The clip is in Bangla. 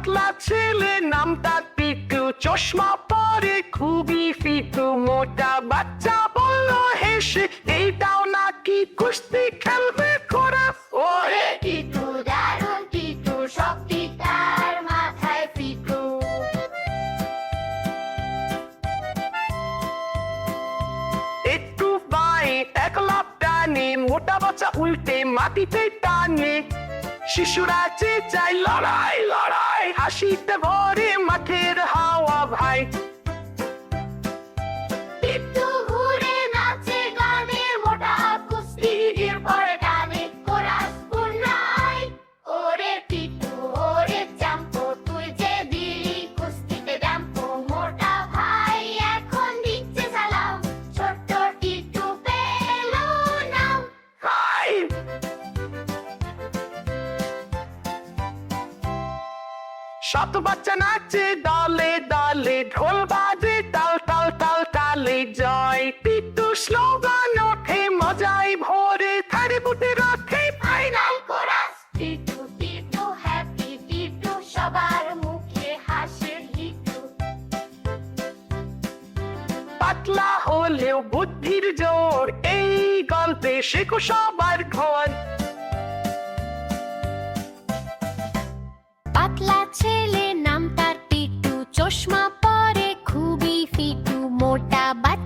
পাতলা ছেলে, নামটা পিটু, চশমা পরে খুবই ফিটু, মোটা বাচ্চা বলল, হেসে এইটাও নাকি কুস্তি খেলবে করা ওরে টিটু দারুণ টিটু শক্তি তার মাথায় পিটু একটু বাই এক লাভ টানে, মোটা বাচ্চা উল্টে মাটিতে টানে, শিশুরা চেঁচায় লড়াই লড়াই হাসিতে ভরে শত বাচ্চা নাচে দলে দলে ঢোল বাজে তাল তাল তাল তালে জয়। পিটু স্লোগান ওঠে মজাই ভরে থারে বুটে রাখে ফাইনাল কোরাস হ্যাপি সবার মুখে পাতলা হলেও বুদ্ধির জোর এই গল্পে শেখো সবার ঘর। চশমা পরে খুবই ফিটু মোটা বাচ্চা